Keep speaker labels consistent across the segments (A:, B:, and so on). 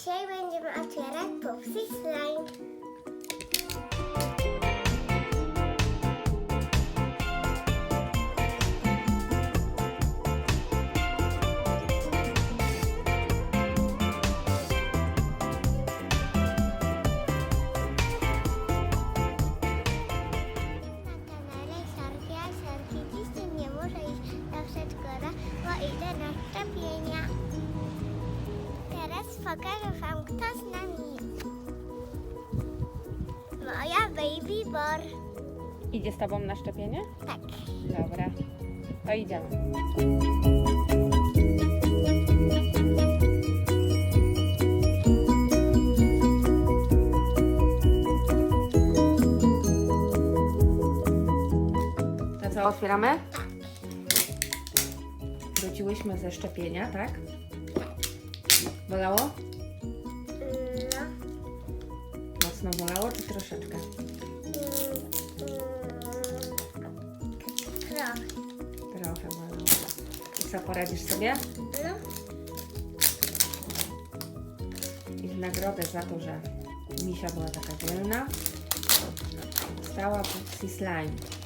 A: Dzisiaj będziemy otwierać Popsy Slime. Pokażę wam, kto z nami jest. Moja baby bor.
B: Idzie z tobą na szczepienie?
A: Tak.
B: Dobra. To idziemy. To co, otwieramy? Wróciłyśmy ze szczepienia, tak? Bolało?
A: No.
B: Mocno bolało, czy troszeczkę?
A: Mm, mm, Trochę.
B: Trochę bolało. I co, poradzisz sobie?
A: No.
B: I w nagrodę za to, że misia była taka dzielna, stała Pixie Slime.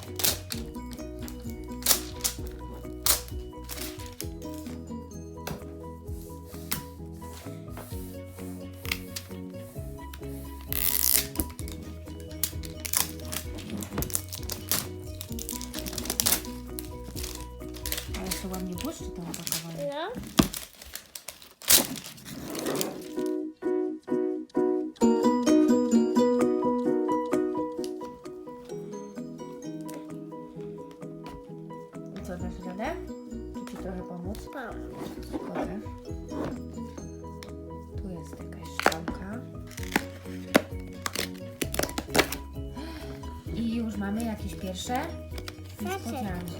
B: Co, dasz radę? Czy Ci trochę pomóc? Pokaż. Tu jest jakaś szczałka. I już mamy jakieś pierwsze niespodzianki.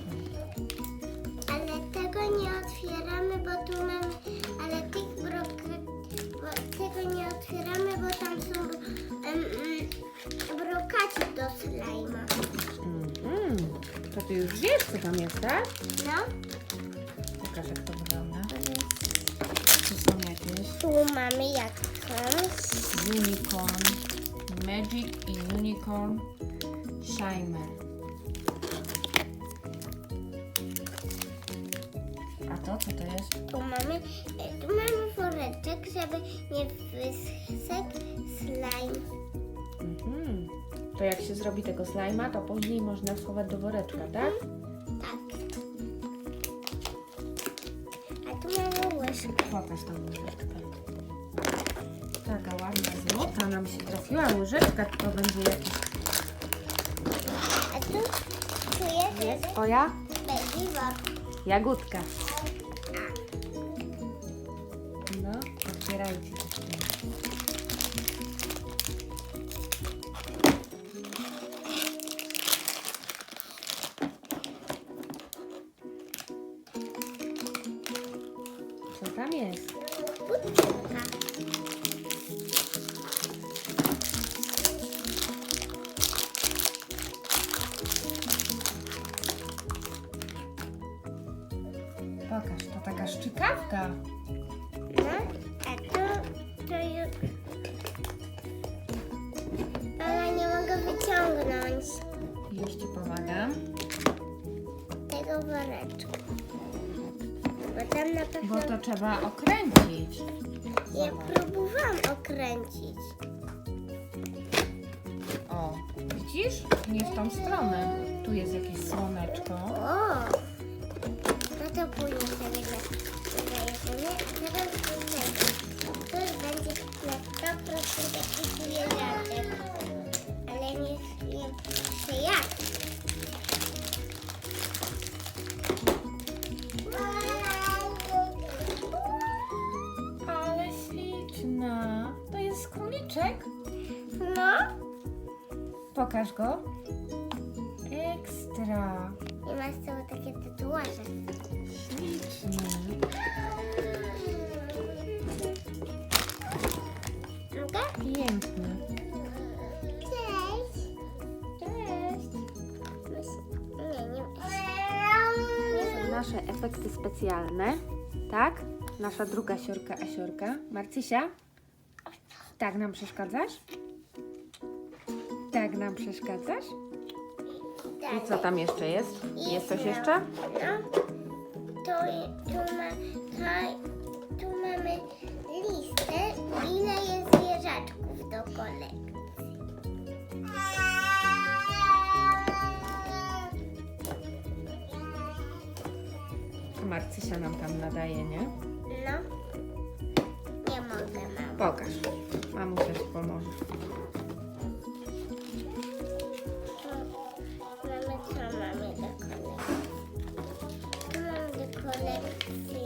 A: Ale tego nie otwieramy, bo tu mamy. Ale tych brok... bo tego nie otwieramy, bo tam są em,
B: To Ty już wiesz, co tam jest, tak?
A: No.
B: Pokaż, jak to wygląda. Tu są jakieś
A: Tu mamy jakąś.
B: Unicorn, Magic i Unicorn Shimer. A to co to jest?
A: Tu mamy, e, tu mamy woreczek, żeby nie.
B: To jak się zrobi tego slajma, to później można schować do woreczka, tak?
A: Tak. A tu mamy łyżkę.
B: Pokaż tą łyżeczkę. Taka ładna złota nam się trafiła łyżeczka, to będzie jakiś...
A: A tu, tu jest,
B: Jest twoja
A: baby
B: jagódka. No,
A: a tu, to już... Ale nie mogę wyciągnąć
B: Już ci pomagam.
A: tego woreczku. Bo tam na pewno...
B: Bo to trzeba okręcić.
A: Ja próbowałam okręcić.
B: O, widzisz? Nie w tą stronę. Tu jest jakieś słoneczko.
A: O! Później sobie zajedziemy. Teraz tutaj. To już będzie na 100% jakiś zwierzaczek. Ale nie wiem jeszcze jak.
B: Ale śliczna. To jest króliczek.
A: No.
B: Pokaż go. Ekstra. Specjalne. Tak? Nasza druga siorka Asiorka. Marcysia, Tak nam przeszkadzasz? Tak nam przeszkadzasz? I co tam jeszcze jest? Jest coś jeszcze?
A: No, to tu, ma, to, tu mamy listę, ile jest zwierzaczków do kolekcji.
B: Marcysia nam tam nadaje, nie?
A: No, nie mogę, mam.
B: Pokaż. Mamusia ci pomoże.
A: Mamy co mamy do kolekcji? Tu mamy do kolekcji,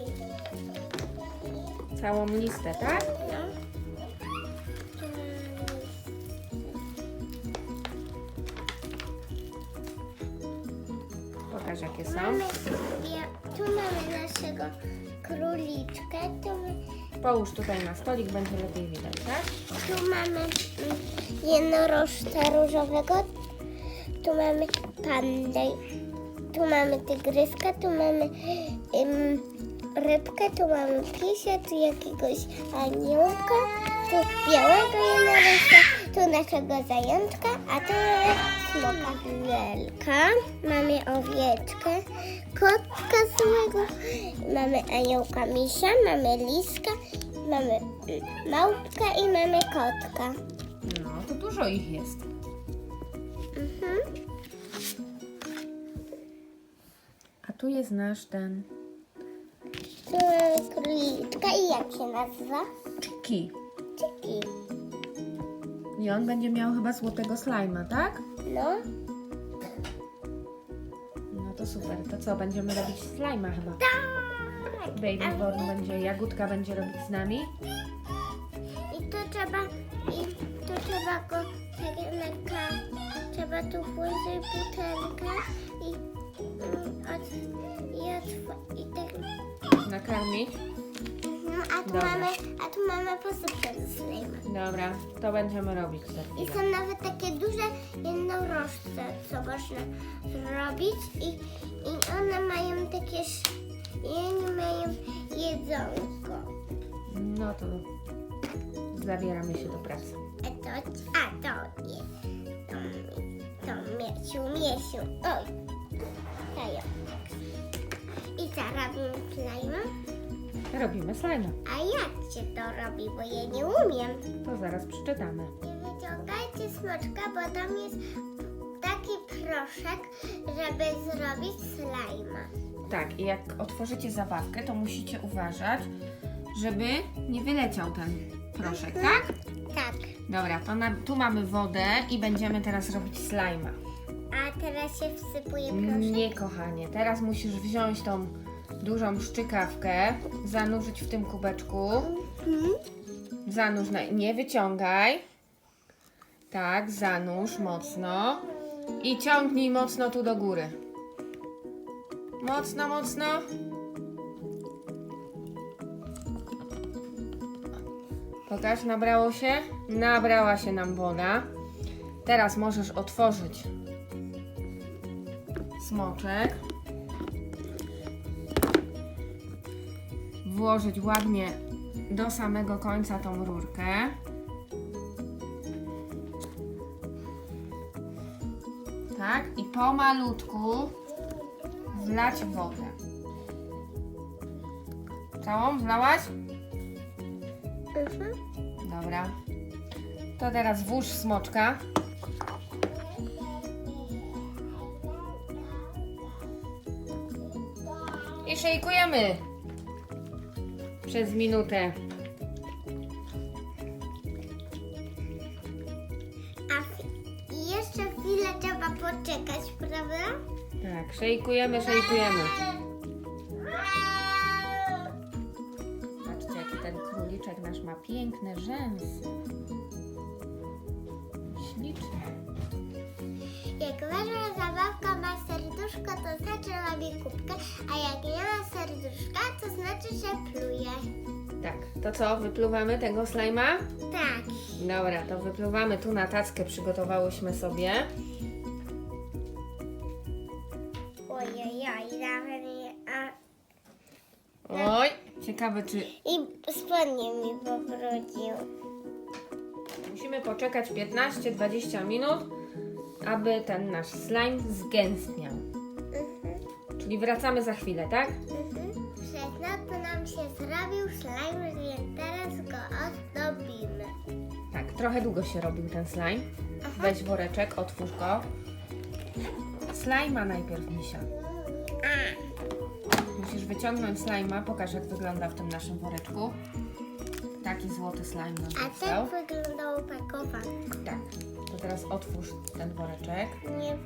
B: Całą listę, tak?
A: no.
B: Połóż tutaj na stolik, będzie lepiej widać, tak?
A: tu mamy jednorożca różowego, tu mamy pandę, tu mamy tygryska, tu mamy ym, rybkę, tu mamy pisia, tu jakiegoś aniołka, tu białego jednorożca, tu naszego zajączka, a tu smoka lelka, mamy owieczkę, kotka złego, mamy aniołka misia, mamy liska, mamy małpkę i mamy kotka.
B: No, to dużo ich jest.
A: Mhm.
B: A tu jest nasz ten
A: Tu mamy króliczka i jak się nazywa?
B: Chiki.
A: Czyki.
B: I on będzie miał chyba złotego slajma, tak?
A: No,
B: No to super. To co, będziemy robić slajma chyba?
A: tak.
B: Baby Born będzie, Jagódka będzie robić z nami.
A: I to trzeba, i to trzeba go tak trzeba tu włożyć butelkę i, mm, od, i, otw- i tak,
B: Nakarmić.
A: No, a tu
B: Dobra.
A: mamy, a tu mamy posypkę ze slajma.
B: Dobra, to będziemy robić za
A: I
B: chwilę.
A: są nawet takie duże jednorożce, co można zrobić i, i one mają takie, sz- i oni mają jedzonko.
B: No to zabieramy się do pracy.
A: A to, a to nie, to, mi- to miesiu, miesiu, oj, daję. I robimy slajma?
B: Robimy slajma.
A: A jak się to robi, bo ja nie umiem.
B: To zaraz przeczytamy.
A: Nie wyciągajcie smoczka, bo tam jest taki proszek, żeby zrobić slajma.
B: Tak, i jak otworzycie zabawkę, to musicie uważać, żeby nie wyleciał ten proszek, tak?
A: Tak.
B: Dobra, to na, tu mamy wodę i będziemy teraz robić slajma.
A: A teraz się wsypuje proszek.
B: Nie, kochanie, teraz musisz wziąć tą dużą szczykawkę, zanurzyć w tym kubeczku.
A: Mhm.
B: Zanurz, na, nie wyciągaj. Tak, zanurz mocno. I ciągnij mocno tu do góry. Mocno, mocno. Pokaż, nabrało się? Nabrała się nam woda. Teraz możesz otworzyć smoczek. Włożyć ładnie do samego końca tą rurkę. Tak, i pomalutku wlać wodę. Całą wlałaś?
A: Mhm.
B: Dobra. To teraz włóż smoczka. I szejkujemy. Przez minutę.
A: A w, i jeszcze chwilę trzeba poczekać, prawda?
B: Tak, szejkujemy, szejkujemy. Patrzcie, jaki ten króliczek nasz ma piękne rzęsy. Śliczne.
A: Jak ma serduszko, to znaczy robi kubkę, a jak nie ma serduszka, to znaczy, że pluje.
B: Tak, to co, wypluwamy tego slajma?
A: Tak.
B: Dobra, to wypluwamy tu na tackę, przygotowałyśmy sobie.
A: Ojej, nawet nie... A,
B: Oj, ciekawe czy...
A: I spodnie mi powrócił.
B: musimy poczekać 15-20 minut, aby ten nasz slime zgęstniał. Czyli wracamy za chwilę, tak?
A: Mhm. Przez nam się zrobił slime, więc teraz go ozdobimy.
B: Tak, trochę długo się robił ten slime.
A: Aha.
B: Weź woreczek, otwórz go. Slajma najpierw, Misia. Musisz wyciągnąć slajma. Pokaż, jak wygląda w tym naszym woreczku. Taki złoty slime nam
A: a
B: powstał.
A: tak wygląda opakowanie.
B: Tak. To teraz otwórz ten woreczek.
A: Nie,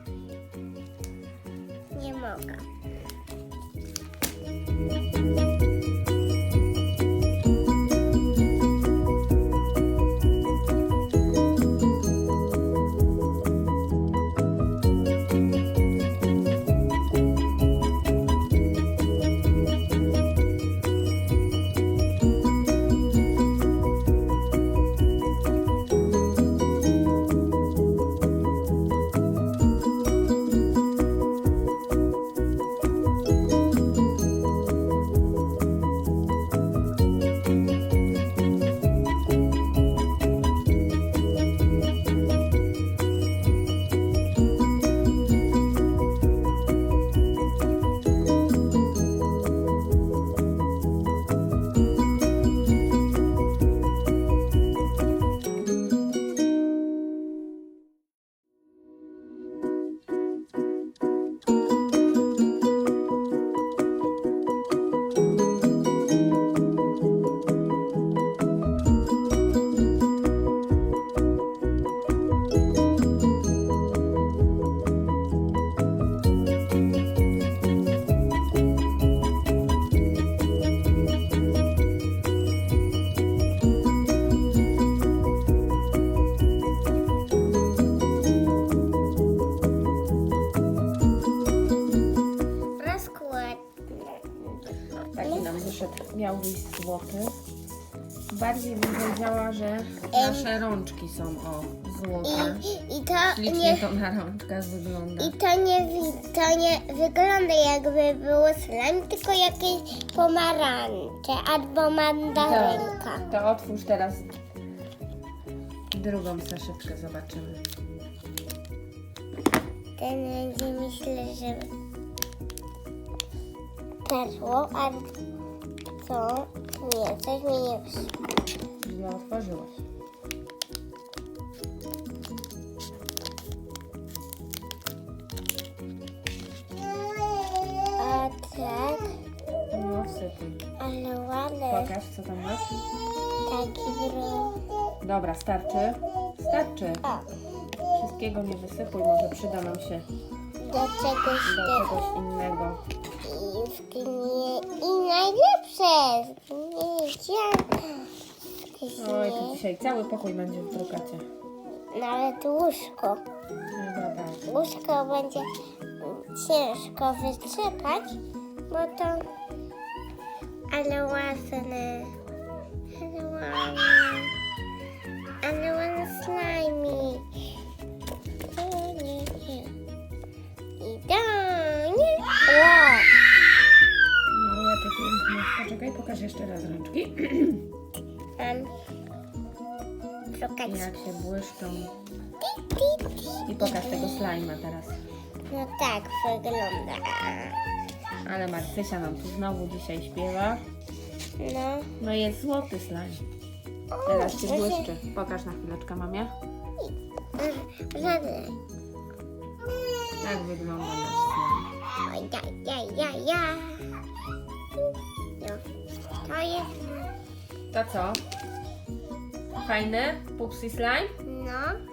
A: nie mogę.
B: Música miał wyjść złoty. Bardziej bym powiedziała, że nasze rączki są o złote.
A: I, i to
B: Ślicznie
A: nie,
B: to na rączkach wygląda.
A: i to nie, wi- to nie wygląda jakby było slime, tylko jakieś pomarańcze albo mandarynka.
B: Tak, to otwórz teraz drugą saszetkę, zobaczymy.
A: Ten będzie myślę, że perło, a co? Nie, coś mi nie wyszło.
B: Źle otworzyłaś.
A: A tak,
B: No wsypuj.
A: ale ładny.
B: Pokaż, co tam masz.
A: Taki brud.
B: Dobra, starczy? Starczy.
A: O,
B: Wszystkiego nie wysypuj, może przyda nam się
A: do czegoś
B: do czegoś innego.
A: I najlepsze.
B: Oj, to dzisiaj cały pokój będzie w brokacie.
A: Nawet łóżko.
B: Chyba tak.
A: Łóżko będzie ciężko wytrzepać, bo to... Ale ładne.
B: Slajma teraz.
A: No tak wygląda.
B: Ale Marcysia nam tu znowu dzisiaj śpiewa.
A: No.
B: No jest złoty slime. Teraz się błyszczy. Pokaż na chwileczkę mamie.
A: Żadne.
B: Tak wygląda nasz slime.
A: Oj, ja, ja, ja, ja. No, to jest,
B: To co? Fajny? Pupsy slime?
A: no.